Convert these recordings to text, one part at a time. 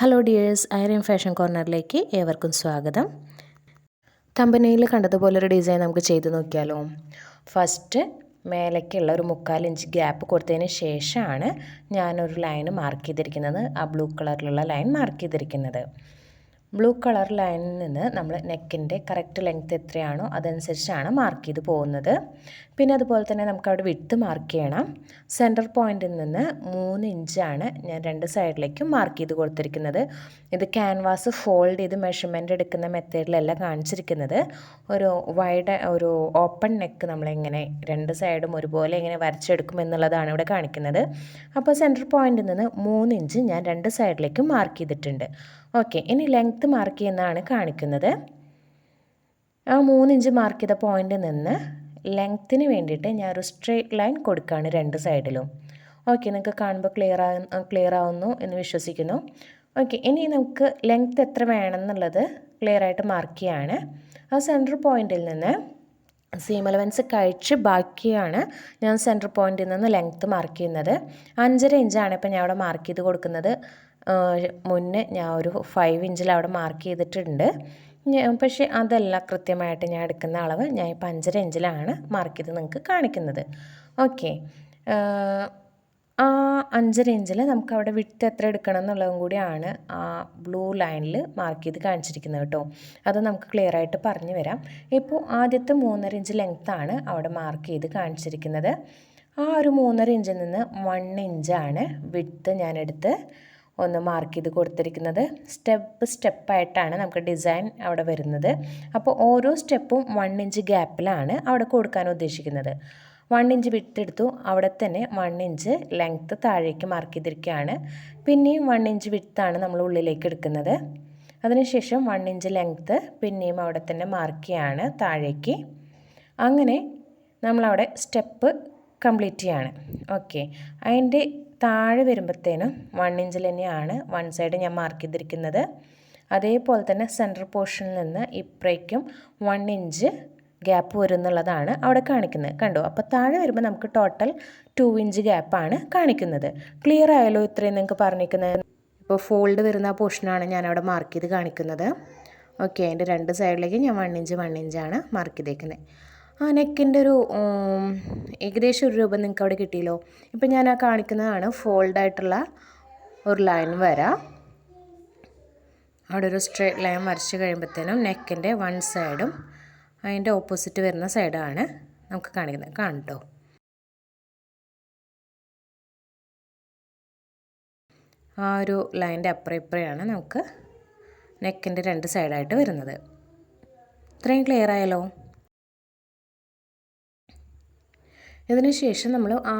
Hello dears ഐറിയൻ fashion കോർണറിലേക്ക് ഏവർക്കും സ്വാഗതം. തമ്പനയിൽ കണ്ടതുപോലെ ഒരു ഡിസൈൻ നമുക്ക് ചെയ്ത് നോക്കിയാലോ. ഫസ്റ്റ് മേലേക്കുള്ള ഒരു മുക്കാൽ ഇഞ്ച് ഗ്യാപ്പ് കൊടുത്തതിന് ശേഷമാണ് ഞാനൊരു ലൈൻ മാർക്ക് ചെയ്തിരിക്കുന്നത്. ആ ബ്ലൂ കളറിലുള്ള ലൈൻ മാർക്ക് ചെയ്തിരിക്കുന്നത്. ബ്ലൂ കളർ ലൈനിൽ നിന്ന് നമ്മൾ നെക്കിന്റെ കറക്റ്റ് ലെങ്ത് എത്രയാണോ അതനുസരിച്ചാണ് മാർക്ക് ചെയ്ത് പോകുന്നത്. പിന്നെ അതുപോലെ തന്നെ നമുക്ക് അവിടെ വിട്ട് മാർക്ക് ചെയ്യണം. സെന്റർ പോയിന്റിൽ നിന്ന് മൂന്ന് ഇഞ്ചാണ് ഞാൻ രണ്ട് സൈഡിലേക്കും മാർക്ക് ചെയ്ത് കൊടുത്തിരിക്കുന്നത്. ഇത് ക്യാൻവാസ് ഫോൾഡ് ചെയ്ത് മെഷർമെന്റ് എടുക്കുന്ന മെത്തേഡിലല്ല കാണിച്ചിരിക്കുന്നത്. ഒരു വൈഡ് ഒരു ഓപ്പൺ നെക്ക് നമ്മളെങ്ങനെ രണ്ട് സൈഡും ഒരുപോലെ എങ്ങനെ വരച്ചെടുക്കും എന്നുള്ളതാണ് ഇവിടെ കാണിക്കുന്നത്. അപ്പോൾ സെന്റർ പോയിന്റിൽ നിന്ന് മൂന്ന് ഇഞ്ച് ഞാൻ രണ്ട് സൈഡിലേക്കും മാർക്ക് ചെയ്തിട്ടുണ്ട്. ഓക്കെ ഇനി ലെങ്ത്ത് മാർക്ക് ചെയ്യുന്നതാണ് കാണിക്കുന്നത്. ആ മൂന്നിഞ്ച് മാർക്ക് ചെയ്ത പോയിന്റിൽ നിന്ന് ലെങ്ത്തിന് വേണ്ടിയിട്ട് ഞാൻ ഒരു സ്ട്രെയിറ്റ് ലൈൻ കൊടുക്കുകയാണ് രണ്ട് സൈഡിലും ഓക്കെ നിങ്ങൾക്ക് കാണുമ്പോൾ ക്ലിയർ ക്ലിയർ ആവുന്നു എന്ന് വിശ്വസിക്കുന്നു. ഓക്കെ ഇനി നമുക്ക് ലെങ്ത്ത് എത്ര വേണമെന്നുള്ളത് ക്ലിയർ ആയിട്ട് മാർക്ക് ചെയ്യാണ്. ആ സെന്റർ പോയിന്റിൽ നിന്ന് സീം അലവൻസ് കഴിച്ച് ബാക്കിയാണ് ഞാൻ സെന്റർ പോയിന്റിൽ നിന്ന് ലെങ്ത്ത് മാർക്ക് ചെയ്യുന്നത്. അഞ്ചര ഇഞ്ചാണ് ഇപ്പോൾ ഞാൻ അവിടെ മാർക്ക് ചെയ്ത് കൊടുക്കുന്നത്. മുന്നേ ഞാൻ ഒരു ഫൈവ് ഇഞ്ചിൽ അവിടെ മാർക്ക് ചെയ്തിട്ടുണ്ട്. പക്ഷേ അതല്ല കൃത്യമായിട്ട് ഞാൻ എടുക്കുന്ന അളവ്. ഞാൻ ഇപ്പോൾ അഞ്ചര ഇഞ്ചിലാണ് മാർക്ക് ചെയ്ത് നിങ്ങൾക്ക് കാണിക്കുന്നത്. ഓക്കെ ആ അഞ്ചര ഇഞ്ചിൽ നമുക്ക് അവിടെ വിട്ട് എത്ര എടുക്കണം എന്നുള്ളതും കൂടിയാണ് ആ ബ്ലൂ ലൈനിൽ മാർക്ക് ചെയ്ത് കാണിച്ചിരിക്കുന്നത് കേട്ടോ. അത് നമുക്ക് ക്ലിയർ ആയിട്ട് പറഞ്ഞു വരാം ഇപ്പോൾ ആദ്യത്തെ മൂന്നര ഇഞ്ച് ലെങ്ത്താണ് അവിടെ മാർക്ക് ചെയ്ത് കാണിച്ചിരിക്കുന്നത്. ആ ഒരു മൂന്നര ഇഞ്ചിൽ നിന്ന് വൺ ഇഞ്ചാണ് വിട്ട് ഞാനെടുത്ത് ഒന്ന് മാർക്ക് ചെയ്ത് കൊടുത്തിരിക്കുന്നത്. സ്റ്റെപ്പ് സ്റ്റെപ്പായിട്ടാണ് നമുക്ക് ഡിസൈൻ അവിടെ വരുന്നത്. അപ്പോൾ ഓരോ സ്റ്റെപ്പും വൺ ഇഞ്ച് ഗ്യാപ്പിലാണ് അവിടെ കൊടുക്കാൻ ഉദ്ദേശിക്കുന്നത്. വൺ ഇഞ്ച് വിട്ടെടുത്തു അവിടെ തന്നെ വൺ ഇഞ്ച് ലെങ്ത്ത് താഴേക്ക് മാർക്ക് ചെയ്തിരിക്കുകയാണ്. പിന്നെയും വൺ ഇഞ്ച് വിട്ടാണ് നമ്മൾ ഉള്ളിലേക്ക് എടുക്കുന്നത്. അതിനുശേഷം വൺ ഇഞ്ച് ലെങ്ത്ത് പിന്നെയും അവിടെ തന്നെ മാർക്ക് ചെയ്യാണ് താഴേക്ക്. അങ്ങനെ നമ്മളവിടെ സ്റ്റെപ്പ് കംപ്ലീറ്റ് ചെയ്യാണ്. ഓക്കെ അതിന്റെ താഴെ വരുമ്പോഴത്തേനും വൺ ഇഞ്ചിൽ തന്നെയാണ് വൺ സൈഡ് ഞാൻ മാർക്ക് ചെയ്തിരിക്കുന്നത്. അതേപോലെ തന്നെ സെന്റർ പോർഷനിൽ നിന്ന് ഇപ്പറേക്കും വൺ ഇഞ്ച് ഗ്യാപ്പ് വരുന്നുള്ളതാണ് അവിടെ കാണിക്കുന്നത്. കണ്ടോ? അപ്പോൾ താഴെ വരുമ്പോൾ നമുക്ക് ടോട്ടൽ ടു ഇഞ്ച് ഗ്യാപ്പാണ് കാണിക്കുന്നത്. ക്ലിയർ ആയാലോ ഇത്രയും നിങ്ങൾക്ക് പറഞ്ഞിരിക്കുന്നത്? ഇപ്പോൾ ഫോൾഡ് വരുന്ന ആ പോർഷനാണ് ഞാൻ അവിടെ മാർക്ക് ചെയ്ത് കാണിക്കുന്നത്. ഓക്കെ അതിന്റെ രണ്ട് സൈഡിലേക്ക് ഞാൻ വൺ ഇഞ്ച് വൺ ഇഞ്ചാണ് മാർക്ക് ചെയ്തേക്കുന്നത്. ആ നെക്കിന്റെ ഒരു ഏകദേശം ഒരു രൂപം നിങ്ങൾക്ക് അവിടെ കിട്ടിയല്ലോ. ഇപ്പം ഞാൻ ആ കാണിക്കുന്നതാണ് ഫോൾഡായിട്ടുള്ള ഒരു ലൈൻ വര. അവിടെ ഒരു സ്ട്രേറ്റ് ലൈൻ വരച്ച് കഴിയുമ്പോഴത്തേനും നെക്കിന്റെ വൺ സൈഡും അതിന്റെ ഓപ്പോസിറ്റ് വരുന്ന സൈഡാണ് നമുക്ക് കാണിക്കുന്നത്. കാണട്ടോ? ആ ഒരു ലൈന്റെ അപ്പുറം ഇപ്പുറയാണ് നമുക്ക് നെക്കിന്റെ രണ്ട് സൈഡായിട്ട് വരുന്നത്. ഇത്രയും ക്ലിയർ ആയല്ലോ? ഇതിന് ശേഷം നമ്മൾ ആ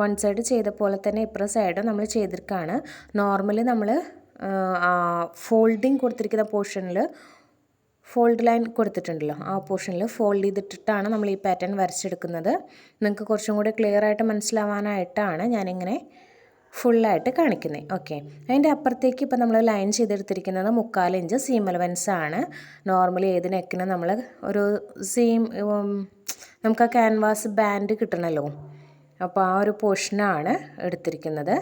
വൺ സൈഡ് ചെയ്ത പോലെ തന്നെ ഇപ്പുറ സൈഡ് നമ്മൾ ചെയ്തിരിക്കുകയാണ്. നോർമലി നമ്മൾ ഫോൾഡിങ് കൊടുത്തിരിക്കുന്ന പോർഷനിൽ ഫോൾഡ് ലൈൻ കൊടുത്തിട്ടുണ്ടല്ലോ. ആ പോർഷനിൽ ഫോൾഡ് ചെയ്തിട്ടിട്ടാണ് നമ്മൾ ഈ പാറ്റേൺ വരച്ചെടുക്കുന്നത്. നിങ്ങൾക്ക് കുറച്ചും കൂടി ക്ലിയർ ആയിട്ട് മനസ്സിലാവാനായിട്ടാണ് ഞാനിങ്ങനെ ഫുള്ളായിട്ട് കാണിക്കുന്നത് ഓക്കെ അതിന്റെ അപ്പുറത്തേക്ക് ഇപ്പോൾ നമ്മൾ ലൈൻ ചെയ്തെടുത്തിരിക്കുന്നത് മുക്കാൽ ഇഞ്ച് സീം അലവൻസാണ് നോർമലി ഏത് നെക്കിനും നമ്മൾ ഒരു സീം നമുക്ക് ആ ക്യാൻവാസ് ബാൻഡ് കിട്ടണമല്ലോ അപ്പോൾ ആ ഒരു പോർഷനാണ് എടുത്തിരിക്കുന്നത്.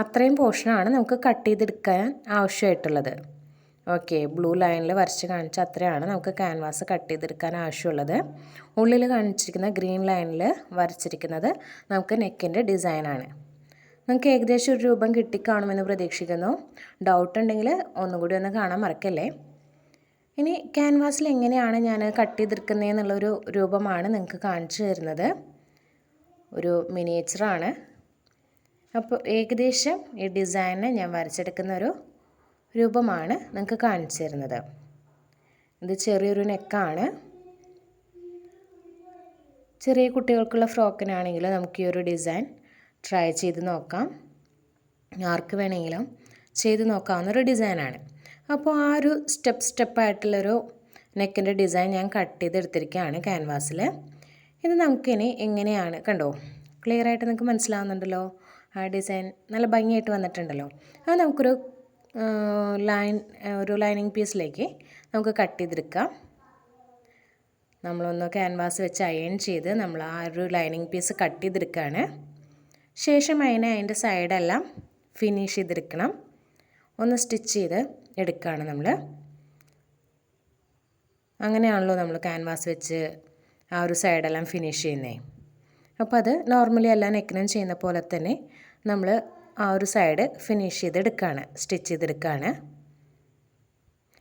അത്രയും പോർഷനാണ് നമുക്ക് കട്ട് ചെയ്തെടുക്കാൻ ആവശ്യമായിട്ടുള്ളത്. ഓക്കെ ബ്ലൂ ലൈനിൽ വരച്ച് കാണിച്ച അത്രയാണ് നമുക്ക് ക്യാൻവാസ് കട്ട് ചെയ്തെടുക്കാൻ ആവശ്യമുള്ളത്. ഉള്ളിൽ കാണിച്ചിരിക്കുന്ന ഗ്രീൻ ലൈനിൽ വരച്ചിരിക്കുന്നത് നമുക്ക് നെക്കിന്റെ ഡിസൈനാണ് നിങ്ങൾക്ക് ഏകദേശം ഒരു രൂപം കിട്ടിക്കാണുമെന്ന് പ്രതീക്ഷിക്കുന്നു. ഡൗട്ട് ഉണ്ടെങ്കിൽ ഒന്നുകൂടി ഒന്ന് കാണാൻ മറക്കല്ലേ? ഇനി ക്യാൻവാസിൽ എങ്ങനെയാണ് ഞാൻ കട്ട് ചെയ്തിരിക്കുന്നത് എന്നുള്ളൊരു രൂപമാണ് നിങ്ങൾക്ക് കാണിച്ചു തരുന്നത്. ഒരു മിനിയേച്ചറാണ്. അപ്പോൾ ഏകദേശം ഈ ഡിസൈനെ ഞാൻ വരച്ചെടുക്കുന്ന ഒരു രൂപമാണ് നിങ്ങൾക്ക് കാണിച്ചു തരുന്നത്. ഇത് ചെറിയൊരു നെക്കാണ്. ചെറിയ കുട്ടികൾക്കുള്ള ഫ്രോക്കിനാണെങ്കിൽ നമുക്ക് ഈ ഒരു ഡിസൈൻ ട്രൈ ചെയ്ത് നോക്കാം. ആർക്ക് വേണമെങ്കിലും ചെയ്ത് നോക്കാവുന്ന ഒരു ഡിസൈനാണ്. അപ്പോൾ ആ ഒരു സ്റ്റെപ്പ് സ്റ്റെപ്പായിട്ടുള്ളൊരു നെക്കിന്റെ ഡിസൈൻ ഞാൻ കട്ട് ചെയ്തെടുത്തിരിക്കുകയാണ് ക്യാൻവാസിൽ. ഇത് നമുക്കിനി എങ്ങനെയാണ് കണ്ടോ? ക്ലിയർ ആയിട്ട് നിങ്ങൾക്ക് മനസ്സിലാവുന്നുണ്ടല്ലോ? ആ ഡിസൈൻ നല്ല ഭംഗിയായിട്ട് വന്നിട്ടുണ്ടല്ലോ. അത് നമുക്കൊരു ലൈൻ ഒരു ലൈനിങ് പീസിലേക്ക് നമുക്ക് കട്ട് ചെയ്തെടുക്കാം. നമ്മളൊന്ന് ക്യാൻവാസ് വെച്ച് അയൺ ചെയ്ത് നമ്മൾ ആ ഒരു ലൈനിങ് പീസ് കട്ട് ചെയ്തെടുക്കുകയാണ്. ശേഷം അതിനെ അതിന്റെ സൈഡെല്ലാം ഫിനിഷ് ചെയ്തെടുക്കണം. ഒന്ന് സ്റ്റിച്ച് ചെയ്ത് എടുക്കുകയാണ് നമ്മൾ. അങ്ങനെയാണല്ലോ നമ്മൾ ക്യാൻവാസ് വെച്ച് ആ ഒരു സൈഡെല്ലാം ഫിനിഷ് ചെയ്യുന്നത് അപ്പോൾ അത് നോർമലി എല്ലാ നെക്കിനും ചെയ്യുന്ന പോലെ തന്നെ നമ്മൾ ആ ഒരു സൈഡ് ഫിനിഷ് ചെയ്തെടുക്കുകയാണ് സ്റ്റിച്ച് ചെയ്തെടുക്കുകയാണ്.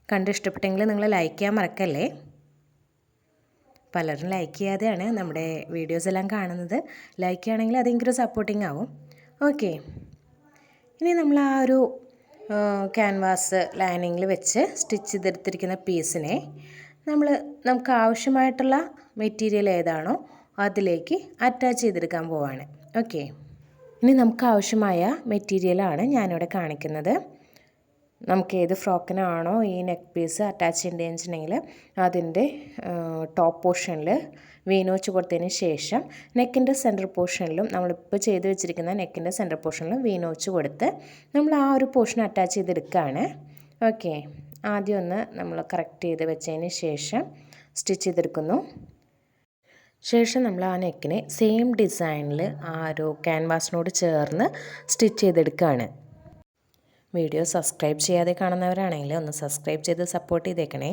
കണ്ട് ഇഷ്ടപ്പെട്ടെങ്കിൽ നിങ്ങൾ ലൈക്ക് ചെയ്യാൻ മറക്കല്ലേ? പലരും ലൈക്ക് ചെയ്യാതെയാണ് നമ്മുടെ വീഡിയോസ് എല്ലാം കാണുന്നത്. ലൈക്ക് ചെയ്യുകയാണെങ്കിൽ അതെങ്കിലും സപ്പോർട്ടിംഗ് ആവും. ഓക്കെ ഇനി നമ്മൾ ആ ഒരു ക്യാൻവാസ് ലൈനിങ്ങിൽ വെച്ച് സ്റ്റിച്ച് ചെയ്തെടുത്തിരിക്കുന്ന പീസിനെ നമ്മൾ നമുക്ക് ആവശ്യമായിട്ടുള്ള മെറ്റീരിയൽ ഏതാണോ അതിലേക്ക് അറ്റാച്ച് ചെയ്തെടുക്കാൻ പോവാണ്. ഓക്കെ ഇനി നമുക്ക് ആവശ്യമായ മെറ്റീരിയലാണ് ഞാനിവിടെ കാണിക്കുന്നത്. നമുക്ക് ഏത് ഫ്രോക്കിനാണോ ഈ നെക്ക് പീസ് അറ്റാച്ച് ചെയ്യേണ്ടതെന്ന് വെച്ചിട്ടുണ്ടെങ്കിൽ അതിന്റെ ടോപ്പ് പോർഷനിൽ വീനോച്ച് കൊടുത്തതിന് ശേഷം നെക്കിന്റെ സെന്റർ പോർഷനിലും നമ്മളിപ്പോൾ ചെയ്ത് വെച്ചിരിക്കുന്ന നെക്കിന്റെ സെന്റർ പോർഷനിലും വീനോച്ച് കൊടുത്ത് നമ്മൾ ആ ഒരു പോർഷൻ അറ്റാച്ച് ചെയ്തെടുക്കുകയാണ്. ഓക്കെ. ആദ്യം ഒന്ന് നമ്മൾ കറക്റ്റ് ചെയ്ത് വെച്ചതിന് ശേഷം സ്റ്റിച്ച് ചെയ്തെടുക്കുന്നു. ശേഷം നമ്മൾ ആ നെക്കിനെ സെയിം ഡിസൈനിൽ ആ ഒരു ക്യാൻവാസിനോട് ചേർന്ന് സ്റ്റിച്ച് ചെയ്തെടുക്കുകയാണ്. വീഡിയോ സബ്സ്ക്രൈബ് ചെയ്യാതെ കാണുന്നവരാണെങ്കിൽ ഒന്ന് സബ്സ്ക്രൈബ് ചെയ്ത് സപ്പോർട്ട് ചെയ്തേക്കണേ.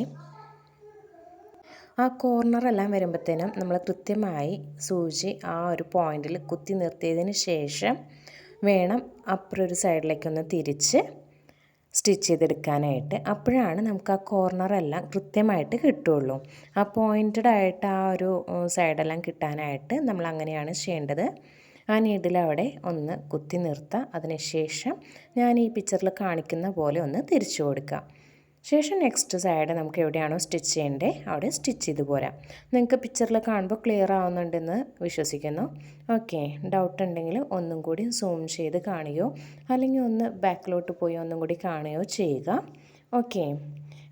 ആ കോർണറെല്ലാം വരുമ്പോഴത്തേനും നമ്മൾ കൃത്യമായി സൂചി ആ ഒരു പോയിന്റിൽ കുത്തി നിർത്തിയതിന് ശേഷം വേണം അപ്പുറം ഒരു സൈഡിലേക്കൊന്ന് തിരിച്ച് സ്റ്റിച്ച് ചെയ്തെടുക്കാനായിട്ട്. അപ്പോഴാണ് നമുക്ക് ആ കോർണറെല്ലാം കൃത്യമായിട്ട് കിട്ടുള്ളൂ. ആ പോയിന്റഡ് ആയിട്ട് ആ ഒരു സൈഡെല്ലാം കിട്ടാനായിട്ട് നമ്മൾ അങ്ങനെയാണ് ചെയ്യേണ്ടത്. ആ നീഡിൽ അവിടെ ഒന്ന് കുത്തി നിർത്തുക അതിനുശേഷം ഞാൻ ഈ പിക്ചറിൽ കാണിക്കുന്ന പോലെ ഒന്ന് തിരിച്ചു കൊടുക്കുക ശേഷം നെക്സ്റ്റ് സൈഡ് നമുക്ക് എവിടെയാണോ സ്റ്റിച്ച് ചെയ്യേണ്ടത് അവിടെ സ്റ്റിച്ച് ചെയ്ത് പോരാം. നിങ്ങൾക്ക് പിക്ചറിൽ കാണുമ്പോൾ ക്ലിയർ ആവുന്നുണ്ടെന്ന് വിശ്വസിക്കുന്നു. ഓക്കെ ഡൗട്ട് ഉണ്ടെങ്കിൽ ഒന്നും കൂടി സൂം ചെയ്ത് കാണുകയോ അല്ലെങ്കിൽ ഒന്ന് ബാക്കിലോട്ട് പോയി ഒന്നും കൂടി കാണുകയോ ചെയ്യുക. ഓക്കെ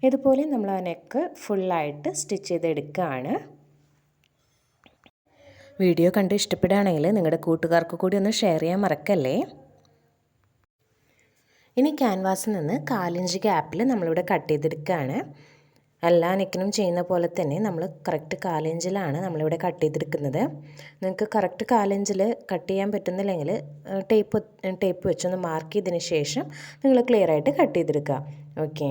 ഇതുപോലെ നമ്മൾ ആ നെക്ക് ഫുള്ളായിട്ട് സ്റ്റിച്ച് ചെയ്തെടുക്കുകയാണ് വീഡിയോ കണ്ട് ഇഷ്ടപ്പെടുകയാണെങ്കിൽ നിങ്ങളുടെ കൂട്ടുകാർക്ക് കൂടി ഒന്ന് ഷെയർ ചെയ്യാൻ മറക്കല്ലേ? ഇനി ക്യാൻവാസിൽ നിന്ന് കാലിഞ്ച് ഗ്യാപ്പിൽ നമ്മളിവിടെ കട്ട് ചെയ്തെടുക്കുകയാണ്. എല്ലാ നെക്കിനും ചെയ്യുന്ന പോലെ തന്നെ നമ്മൾ കറക്റ്റ് കാലിഞ്ചിലാണ് നമ്മളിവിടെ കട്ട് ചെയ്തെടുക്കുന്നത്. നിങ്ങൾക്ക് കറക്റ്റ് കാലിഞ്ചിൽ കട്ട് ചെയ്യാൻ പറ്റുന്നില്ലെങ്കിൽ ടേപ്പ് ടേപ്പ് വെച്ചൊന്ന് മാർക്ക് ചെയ്തതിന് ശേഷം നിങ്ങൾ ക്ലിയർ ആയിട്ട് കട്ട് ചെയ്തെടുക്കുക. ഓക്കെ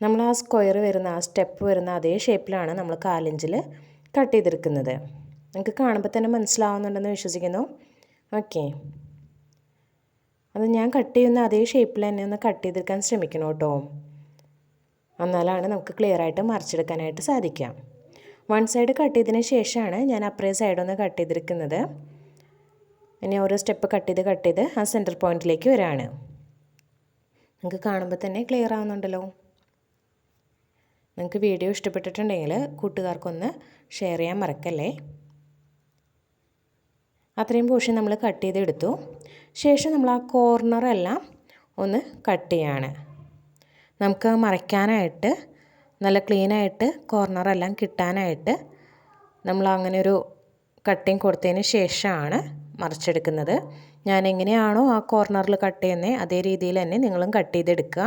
നമ്മൾ ആ സ്ക്വയർ വരുന്ന ആ സ്റ്റെപ്പ് വരുന്ന അതേ ഷേപ്പിലാണ് നമ്മൾ കാലിഞ്ചിൽ കട്ട് ചെയ്തെടുക്കുന്നത്. നിങ്ങൾക്ക് കാണുമ്പോൾ തന്നെ മനസ്സിലാവുന്നുണ്ടെന്ന് വിശ്വസിക്കുന്നു. ഓക്കെ അത് ഞാൻ കട്ട് ചെയ്യുന്ന അതേ ഷേപ്പിൽ തന്നെ ഒന്ന് കട്ട് ചെയ്തെടുക്കാൻ ശ്രമിക്കണം കേട്ടോ. എന്നാലാണ് നമുക്ക് ക്ലിയർ ആയിട്ട് മറിച്ചെടുക്കാനായിട്ട് സാധിക്കാം. വൺ സൈഡ് കട്ട് ചെയ്തതിന് ശേഷമാണ് ഞാൻ അപ്പറേ സൈഡൊന്ന് കട്ട് ചെയ്തിരിക്കുന്നത് ഇനി ഓരോ സ്റ്റെപ്പ് കട്ട് ചെയ്ത് കട്ട് ചെയ്ത് ആ സെന്റർ പോയിന്റിലേക്ക് വരാണ്. നിങ്ങൾക്ക് കാണുമ്പോൾ തന്നെ ക്ലിയർ ആവുന്നുണ്ടല്ലോ. നിങ്ങൾക്ക് വീഡിയോ ഇഷ്ടപ്പെട്ടിട്ടുണ്ടെങ്കിൽ കൂട്ടുകാർക്കൊന്ന് ഷെയർ ചെയ്യാൻ മറക്കല്ലേ? അത്രയും പോർഷൻ നമ്മൾ കട്ട് ചെയ്തെടുത്തു. ശേഷം നമ്മൾ ആ കോർണറെല്ലാം ഒന്ന് കട്ട് ചെയ്യാണ്. നമുക്ക് മറയ്ക്കാനായിട്ട് നല്ല ക്ലീനായിട്ട് കോർണറെല്ലാം കിട്ടാനായിട്ട് നമ്മൾ അങ്ങനെ ഒരു കട്ടിങ് കൊടുത്തതിന് ശേഷമാണ് മറിച്ചെടുക്കുന്നത്. ഞാൻ എങ്ങനെയാണോ ആ കോർണറിൽ കട്ട് ചെയ്യുന്നത് അതേ രീതിയിൽ തന്നെ നിങ്ങളും കട്ട് ചെയ്തെടുക്കുക.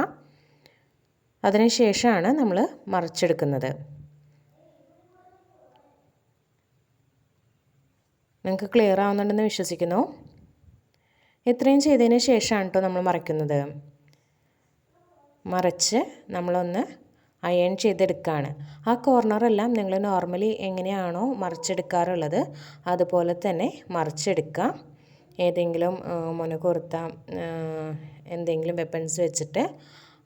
അതിന് ശേഷമാണ് നമ്മൾ മറിച്ചെടുക്കുന്നത്. നിങ്ങൾക്ക് ക്ലിയർ ആവുന്നുണ്ടെന്ന് വിശ്വസിക്കുന്നു. ഇത്രയും ചെയ്തതിന് ശേഷമാണ് കേട്ടോ നമ്മൾ മറയ്ക്കുന്നത്. മറച്ച് നമ്മളൊന്ന് അയൺ ചെയ്തെടുക്കുകയാണ് ആ കോർണറെല്ലാം നിങ്ങൾ നോർമലി എങ്ങനെയാണോ മറിച്ചെടുക്കാറുള്ളത് അതുപോലെ തന്നെ മറിച്ചെടുക്കുക ഏതെങ്കിലും മുനകുർത്ത എന്തെങ്കിലും വെപ്പൺസ് വെച്ചിട്ട്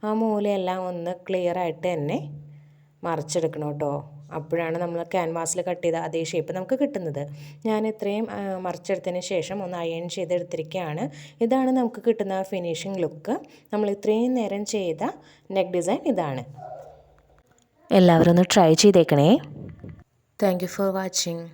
ആ മൂലയെല്ലാം ഒന്ന് ക്ലിയറായിട്ട് തന്നെ മറിച്ചെടുക്കണം കേട്ടോ അപ്പോഴാണ് നമ്മൾ ക്യാൻവാസിൽ കട്ട് ചെയ്ത അതേ ഷേപ്പ് നമുക്ക് കിട്ടുന്നത്. ഞാൻ ഇത്രയും മറിച്ചെടുത്തതിന് ശേഷം ഒന്ന് അയൺ ചെയ്തെടുത്തിരിക്കുകയാണ് ഇതാണ് നമുക്ക് കിട്ടുന്ന ഫിനിഷിംഗ് ലുക്ക് നമ്മൾ ഇത്രയും നേരം ചെയ്ത നെക്ക് ഡിസൈൻ ഇതാണ്. എല്ലാവരും ഒന്ന് ട്രൈ ചെയ്തേക്കണേ. Thank you for watching